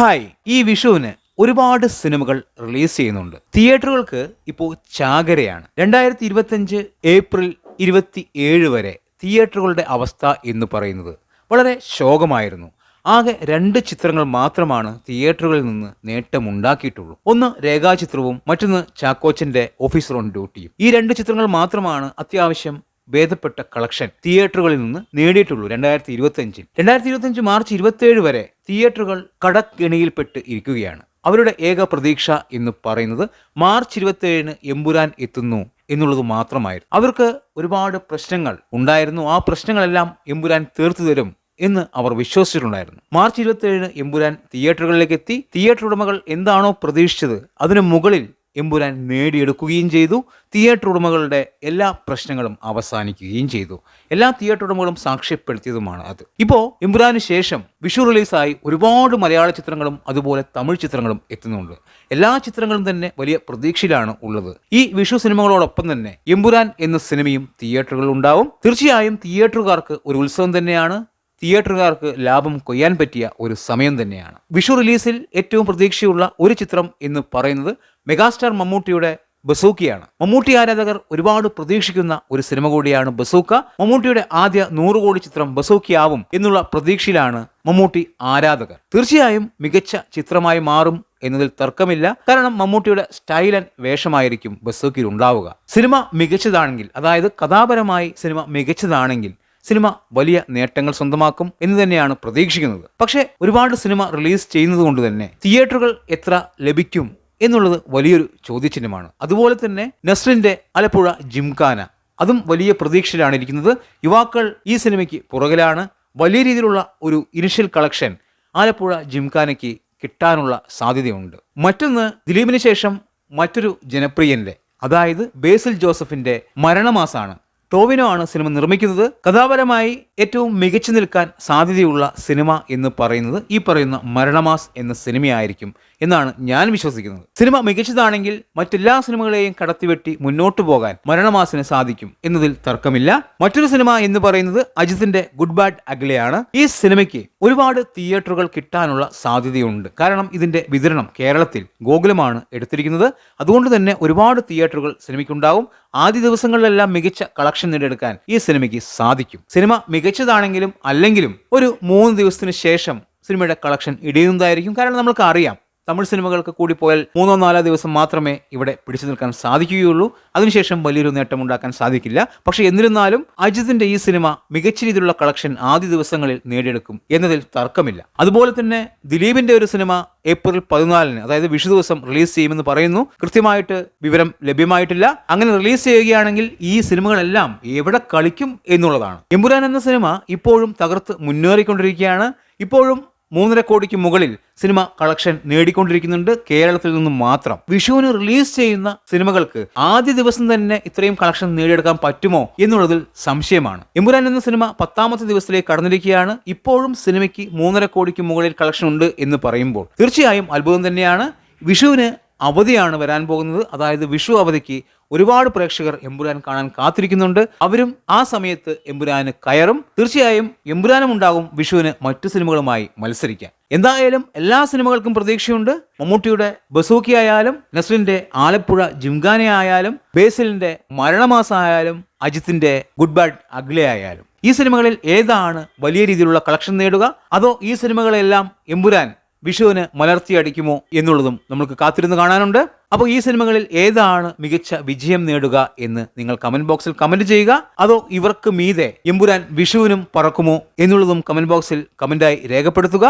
Hi. ഈ വിഷുവിന് ഒരുപാട് സിനിമകൾ റിലീസ് ചെയ്യുന്നുണ്ട്. തിയേറ്ററുകൾക്ക് ഇപ്പോൾ ചാകരയാണ്. രണ്ടായിരത്തി ഇരുപത്തഞ്ച് ഏപ്രിൽ ഇരുപത്തി ഏഴ് വരെ തിയേറ്ററുകളുടെ അവസ്ഥ എന്ന് പറയുന്നത് വളരെ ശോകമായിരുന്നു. ആകെ രണ്ട് ചിത്രങ്ങൾ മാത്രമാണ് തിയേറ്ററുകളിൽ നിന്ന് നേട്ടമുണ്ടാക്കിയിട്ടുള്ളൂ. ഒന്ന് രേഖാചിത്രവും മറ്റൊന്ന് ചാക്കോച്ചന്റെ ഓഫീസർ ഓൺ ഡ്യൂട്ടിയും. ഈ രണ്ട് ചിത്രങ്ങൾ മാത്രമാണ് അത്യാവശ്യം ഭേദപ്പെട്ട കളക്ഷൻ തിയേറ്ററുകളിൽ നിന്ന് നേടിയിട്ടുള്ളൂ രണ്ടായിരത്തി ഇരുപത്തി അഞ്ചിൽ രണ്ടായിരത്തി ഇരുപത്തി അഞ്ച് മാർച്ച് ഇരുപത്തിയേഴ് വരെ തിയേറ്ററുകൾ കടക്കെണിയിൽപ്പെട്ട് ഇരിക്കുകയാണ്. അവരുടെ ഏക പ്രതീക്ഷ എന്ന് പറയുന്നത് മാർച്ച് ഇരുപത്തിയേഴിന് എമ്പുരാൻ എത്തുന്നു എന്നുള്ളത് മാത്രമായിരുന്നു. അവർക്ക് ഒരുപാട് പ്രശ്നങ്ങൾ ഉണ്ടായിരുന്നു. ആ പ്രശ്നങ്ങളെല്ലാം എമ്പുരാൻ തീർത്തു തരും എന്ന് അവർ വിശ്വസിച്ചിട്ടുണ്ടായിരുന്നു. മാർച്ച് ഇരുപത്തിയേഴിന് എമ്പുരാൻ തിയേറ്ററുകളിലേക്ക് എത്തി. തിയേറ്റർ ഉടമകൾ എന്താണോ പ്രതീക്ഷിച്ചത് അതിനു മുകളിൽ എമ്പുരാൻ നേടിയെടുക്കുകയും ചെയ്തു. തിയേറ്റർ ഉടമകളുടെ എല്ലാ പ്രശ്നങ്ങളും അവസാനിക്കുകയും ചെയ്തു. എല്ലാ തിയേറ്റർ ഉടമകളും സാക്ഷ്യപ്പെടുത്തിയതുമാണ് അത്. ഇപ്പോൾ എമ്പുരാന് ശേഷം വിഷു റിലീസായി ഒരുപാട് മലയാള ചിത്രങ്ങളും അതുപോലെ തമിഴ് ചിത്രങ്ങളും എത്തുന്നുണ്ട്. എല്ലാ ചിത്രങ്ങളും തന്നെ വലിയ പ്രതീക്ഷയിലാണ് ഉള്ളത്. ഈ വിഷു സിനിമകളോടൊപ്പം തന്നെ എമ്പുരാൻ എന്ന സിനിമയും തിയേറ്ററുകളിൽ ഉണ്ടാവും. തീർച്ചയായും തിയേറ്ററുകാർക്ക് ഒരു ഉത്സവം തന്നെയാണ്. തിയേറ്ററുകാർക്ക് ലാഭം കൊയ്യാൻ പറ്റിയ ഒരു സമയം തന്നെയാണ്. വിഷു റിലീസിൽ ഏറ്റവും പ്രതീക്ഷയുള്ള ഒരു ചിത്രം എന്ന് പറയുന്നത് മെഗാസ്റ്റാർ മമ്മൂട്ടിയുടെ ബസൂക്കിയാണ്. മമ്മൂട്ടി ആരാധകർ ഒരുപാട് പ്രതീക്ഷിക്കുന്ന ഒരു സിനിമ കൂടിയാണ് ബസൂക്ക. മമ്മൂട്ടിയുടെ ആദ്യ നൂറ് കോടി ചിത്രം ബസൂക്കിയാവും എന്നുള്ള പ്രതീക്ഷയിലാണ് മമ്മൂട്ടി ആരാധകർ. തീർച്ചയായും മികച്ച ചിത്രമായി മാറും എന്നതിൽ തർക്കമില്ല. കാരണം മമ്മൂട്ടിയുടെ സ്റ്റൈൽ ആൻഡ് വേഷമായിരിക്കും ബസൂക്കിൽ ഉണ്ടാവുക സിനിമ മികച്ചതാണെങ്കിൽ അതായത് കഥാപരമായി സിനിമ മികച്ചതാണെങ്കിൽ സിനിമ വലിയ നേട്ടങ്ങൾ സ്വന്തമാക്കും എന്ന് തന്നെയാണ് പ്രതീക്ഷിക്കുന്നത്. പക്ഷേ ഒരുപാട് സിനിമ റിലീസ് ചെയ്യുന്നത് കൊണ്ട് തന്നെ തിയേറ്ററുകൾ എത്ര ലഭിക്കും എന്നുള്ളത് വലിയൊരു ചോദ്യചിഹ്നമാണ്. അതുപോലെ തന്നെ നസ്റിന്റെ ആലപ്പുഴ ജിംഖാന അതും വലിയ പ്രതീക്ഷയിലാണ് ഇരിക്കുന്നത് യുവാക്കൾ ഈ സിനിമയ്ക്ക് പുറകിലാണ്. വലിയ രീതിയിലുള്ള ഒരു ഇനിഷ്യൽ കളക്ഷൻ ആലപ്പുഴ ജിംഖാനയ്ക്ക് കിട്ടാനുള്ള സാധ്യതയുണ്ട്. മറ്റൊന്ന് ദിലീപിന് ശേഷം മറ്റൊരു ജനപ്രിയന്റെ അതായത് ബേസിൽ ജോസഫിന്റെ മരണമാസാണ്. ടോവിനോ ആണ് സിനിമ നിർമ്മിക്കുന്നത്. കഥാപരമായി ഏറ്റവും മികച്ചു നിൽക്കാൻ സാധ്യതയുള്ള സിനിമ എന്ന് പറയുന്നത് ഈ പറയുന്ന മരണമാസ് എന്ന സിനിമയായിരിക്കും എന്നാണ് ഞാൻ വിശ്വസിക്കുന്നത്. സിനിമ മികച്ചതാണെങ്കിൽ മറ്റെല്ലാ സിനിമകളെയും കടത്തിവെട്ടി മുന്നോട്ടു പോകാൻ മരണമാസിന് സാധിക്കും എന്നതിൽ തർക്കമില്ല. മറ്റൊരു സിനിമ എന്ന് പറയുന്നത് അജിത്തിന്റെ ഗുഡ് ബാഡ് അഗ്ലയാണ് ഈ സിനിമയ്ക്ക് ഒരുപാട് തിയേറ്ററുകൾ കിട്ടാനുള്ള സാധ്യതയുണ്ട്. കാരണം ഇതിന്റെ വിതരണം കേരളത്തിൽ ഗോകുലമാണ് എടുത്തിരിക്കുന്നത്. അതുകൊണ്ട് തന്നെ ഒരുപാട് തിയേറ്ററുകൾ സിനിമയ്ക്കുണ്ടാവും. ആദ്യ ദിവസങ്ങളിലെല്ലാം മികച്ച കളക്ഷൻ നേടിയെടുക്കാൻ ഈ സിനിമയ്ക്ക് സാധിക്കും. സിനിമ മികച്ചതാണെങ്കിലും അല്ലെങ്കിലും ഒരു മൂന്ന് ദിവസത്തിന് ശേഷം സിനിമയുടെ കളക്ഷൻ ഇടിയുന്നതായിരിക്കും. കാരണം നമ്മൾക്ക് അറിയാം. തമിഴ് സിനിമകൾക്ക് കൂടി പോയാൽ മൂന്നോ നാലോ ദിവസം മാത്രമേ ഇവിടെ പിടിച്ചു നിൽക്കാൻ സാധിക്കുകയുള്ളൂ. അതിനുശേഷം വലിയൊരു നേട്ടം ഉണ്ടാക്കാൻ സാധിക്കില്ല. പക്ഷേ എന്നിരുന്നാലും അജിത്തിന്റെ ഈ സിനിമ മികച്ച രീതിയിലുള്ള കളക്ഷൻ ആദ്യ ദിവസങ്ങളിൽ നേടിയെടുക്കും എന്നതിൽ തർക്കമില്ല. അതുപോലെ തന്നെ ദിലീപിന്റെ ഒരു സിനിമ ഏപ്രിൽ പതിനാലിന് അതായത് വിഷു ദിവസം റിലീസ് ചെയ്യുമെന്ന് പറയുന്നു. കൃത്യമായിട്ട് വിവരം ലഭ്യമായിട്ടില്ല. അങ്ങനെ റിലീസ് ചെയ്യുകയാണെങ്കിൽ ഈ സിനിമകളെല്ലാം എവിടെ കളിക്കും എന്നുള്ളതാണ്. എമ്പുരാൻ എന്ന സിനിമ ഇപ്പോഴും തകർത്ത് മുന്നേറിക്കൊണ്ടിരിക്കുകയാണ്. ഇപ്പോഴും മൂന്നര കോടിക്ക് മുകളിൽ സിനിമ കളക്ഷൻ നേടിക്കൊണ്ടിരിക്കുന്നുണ്ട്. കേരളത്തിൽ നിന്നും മാത്രം. വിഷുവിന് റിലീസ് ചെയ്യുന്ന സിനിമകൾക്ക് ആദ്യ ദിവസം തന്നെ ഇത്രയും കളക്ഷൻ നേടിയെടുക്കാൻ പറ്റുമോ എന്നുള്ളതിൽ സംശയമാണ്. എമ്പുരാൻ എന്ന സിനിമ പത്താമത്തെ ദിവസത്തിലേക്ക് കടന്നിരിക്കുകയാണ്. ഇപ്പോഴും സിനിമയ്ക്ക് മൂന്നര കോടിക്ക് മുകളിൽ കളക്ഷൻ ഉണ്ട് എന്ന് പറയുമ്പോൾ തീർച്ചയായും അത്ഭുതം തന്നെയാണ്. വിഷുവിന് അവധിയാണ് വരാൻ പോകുന്നത്. അതായത് വിഷു അവധിക്ക് ഒരുപാട് പ്രേക്ഷകർ എമ്പുരാൻ കാണാൻ കാത്തിരിക്കുന്നുണ്ട്. അവരും ആ സമയത്ത് എമ്പുരാന് കയറും. തീർച്ചയായും എമ്പുരാനും ഉണ്ടാകും വിഷുവിന് മറ്റു സിനിമകളുമായി മത്സരിക്കാൻ. എന്തായാലും എല്ലാ സിനിമകൾക്കും പ്രതീക്ഷയുണ്ട്. മമ്മൂട്ടിയുടെ ബസൂക്കി ആയാലും നസ്ലിന്റെ ആലപ്പുഴ ജിംഖാന ആയാലും ബേസിലിന്റെ മരണമാസം ആയാലും അജിത്തിന്റെ ഗുഡ് ബാഡ് അഗ്ലെ ആയാലും ഈ സിനിമകളിൽ ഏതാണ് വലിയ രീതിയിലുള്ള കളക്ഷൻ നേടുക? അതോ ഈ സിനിമകളെല്ലാം എമ്പുരാൻ വിഷുവിന് മലർത്തിയടിക്കുമോ എന്നുള്ളതും നമുക്ക് കാത്തിരുന്ന് കാണാനുണ്ട്. അപ്പോൾ ഈ സിനിമകളിൽ ഏതാണ് മികച്ച വിജയം നേടുക എന്ന് നിങ്ങൾ കമന്റ് ബോക്സിൽ കമന്റ് ചെയ്യുക. അതോ ഇവർക്ക് മീതെ എമ്പുരാൻ വിഷുവിനും പറക്കുമോ എന്നുള്ളതും കമന്റ് ബോക്സിൽ കമന്റായി രേഖപ്പെടുത്തുക.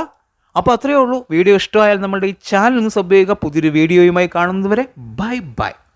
അപ്പോൾ അത്രയേ ഉള്ളൂ. വീഡിയോ ഇഷ്ടമായാൽ നമ്മളുടെ ഈ ചാനൽ ഒന്ന് സബ് ചെയ്യുക. പുതിയൊരു വീഡിയോയുമായി കാണുന്നതുവരെ ബൈ ബൈ